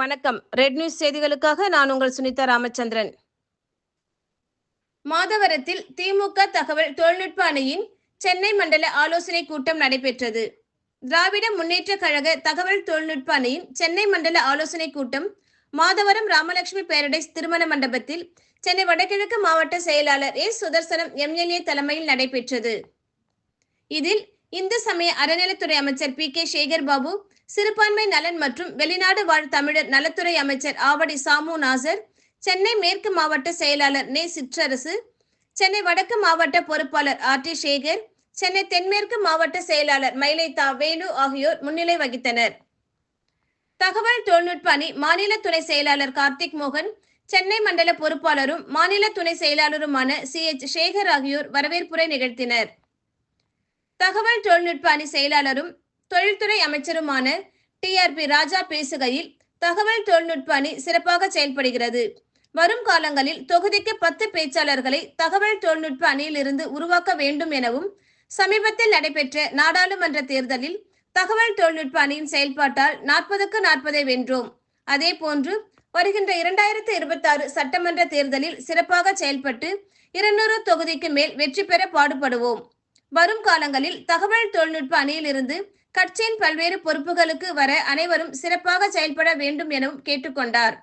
வணக்கம். Red news செய்திகளுக்காக நான் உங்கள் சுனிதா ராமச்சந்திரன். மாதவரத்தில் திமுக தகவல் தொழில்நுட்ப அணியின் சென்னை மண்டல ஆலோசனை கூட்டம் நடைபெற்றது. திராவிட முன்னேற்ற கழக தகவல் தொழில்நுட்ப அணியின் சென்னை மண்டல ஆலோசனை கூட்டம் மாதவரம் ராமலட்சுமி பேரடைஸ் திருமண மண்டபத்தில் சென்னை வடகிழக்கு மாவட்ட செயலாளர் எஸ் சுதர்சனம் எம்எல்ஏ தலைமையில் நடைபெற்றது. இதில் இந்து சமய அறநிலைத்துறை அமைச்சர் பி. கே. சேகர் பாபு சிறுபான்மை நலன் மற்றும் வெளிநாடு வாழ் தமிழர் நலத்துறை அமைச்சர் ஆவடி சாமு நாசர் சென்னை மேற்கு மாவட்ட செயலாளர் நே. சிற்றரசு சென்னை வடக்கு மாவட்ட பொறுப்பாளர் ஆர். டி. சேகர் சென்னை தென்மேற்கு மாவட்ட செயலாளர் மயிலைத்தா வேலு ஆகியோர் முன்னிலை வகித்தனர். தகவல் தொழில்நுட்ப அணி மாநில துணை செயலாளர் கார்த்திக் மோகன் சென்னை மண்டல பொறுப்பாளரும் மாநில துணை செயலாளருமான சி. எச். சேகர் ஆகியோர் வரவேற்புரை நிகழ்த்தினர். தகவல் தொழில்நுட்ப அணி செயலாளரும் தொழில்துறை அமைச்சருமான டி ஆர் பி ராஜா பேசுகையில் தகவல் தொழில்நுட்ப அணி சிறப்பாக செயல்படுகிறது. வரும் காலங்களில் தொகுதிக்கு பத்து பேச்சாளர்களை தகவல் தொழில்நுட்ப அணியிலிருந்து உருவாக்க வேண்டும் எனவும் சமீபத்தில் நடைபெற்ற நாடாளுமன்ற தேர்தலில் தகவல் தொழில்நுட்ப அணியின் செயல்பாட்டால் நாற்பதுக்கு நாற்பதை வென்றோம். அதே போன்று வருகின்ற இரண்டாயிரத்தி இருபத்தி ஆறு சட்டமன்ற தேர்தலில் சிறப்பாக செயல்பட்டு இருநூறு தொகுதிக்கு மேல் வெற்றி பெற பாடுபடுவோம். வரும் காலங்களில் தகவல் தொழில்நுட்ப அணியிலிருந்து கட்சியின் பல்வேறு பொறுப்புகளுக்கு வர அனைவரும் சிறப்பாக செயல்பட வேண்டும் எனவும் கேட்டுக்கொண்டார்.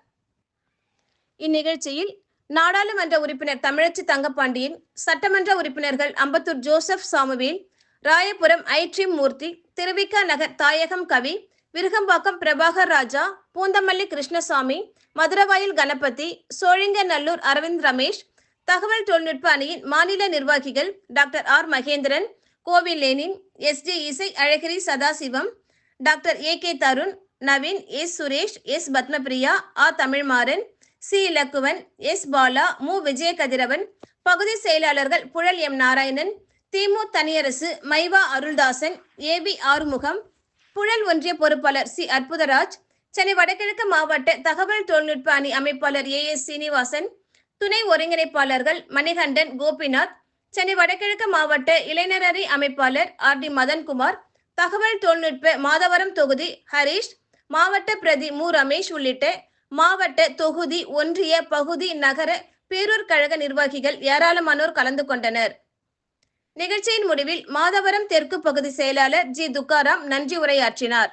இந்நிகழ்ச்சியில் நாடாளுமன்ற உறுப்பினர் தமிழச்சி தங்கப்பாண்டியன் சட்டமன்ற உறுப்பினர்கள் அம்பத்தூர் ஜோசப் சாமுவேல் ராயபுரம் ஐட்ரிம் மூர்த்தி திருவிக்கா நகர் தாயகம் கவி விருகம்பாக்கம் பிரபாகர் ராஜா பூந்தமல்லி கிருஷ்ணசாமி மதுரவாயில் கணபதி சோழிங்கநல்லூர் அரவிந்த் ரமேஷ் தகவல் தொழில்நுட்ப அணியின் மாநில நிர்வாகிகள் டாக்டர் ஆர் மகேந்திரன் கோவில் லேனின் எஸ் டி இசை அழகிரி Sadasivam doctor A K Tharun Naveen S Suresh S Padmapriya ah Tamilmaran C Ilakkuvan S Bala மு விஜய கதிரவன் பகுதி செயலாளர்கள் புழல் எம் நாராயணன் திமு தனியரசு மைவா அருள்தாசன் ஏ பி ஆறுமுகம் புழல் ஒன்றிய பொறுப்பாளர் சி அற்புதராஜ் சென்னை வடகிழக்கு மாவட்ட தகவல் தொழில்நுட்ப அணி அமைப்பாளர் ஏ எஸ் சீனிவாசன் துணை ஒருங்கிணைப்பாளர்கள் மணிகண்டன் கோபிநாத் சென்னை வடகிழக்கு மாவட்ட இளைஞரணி அமைப்பாளர் ஆர் டி மதன்குமார் தகவல் தொழில்நுட்ப மாதவரம் தொகுதி ஹரீஷ் மாவட்ட பிரதி மு ரமேஷ் உள்ளிட்ட மாவட்ட தொகுதி ஒன்றிய பகுதி நகர பேரூர் கழக நிர்வாகிகள் ஏராளமானோர் கலந்து கொண்டனர். நிகழ்ச்சியின் முடிவில் மாதவரம் தெற்கு பகுதி செயலாளர் ஜி துக்காராம் நன்றி உரையாற்றினார்.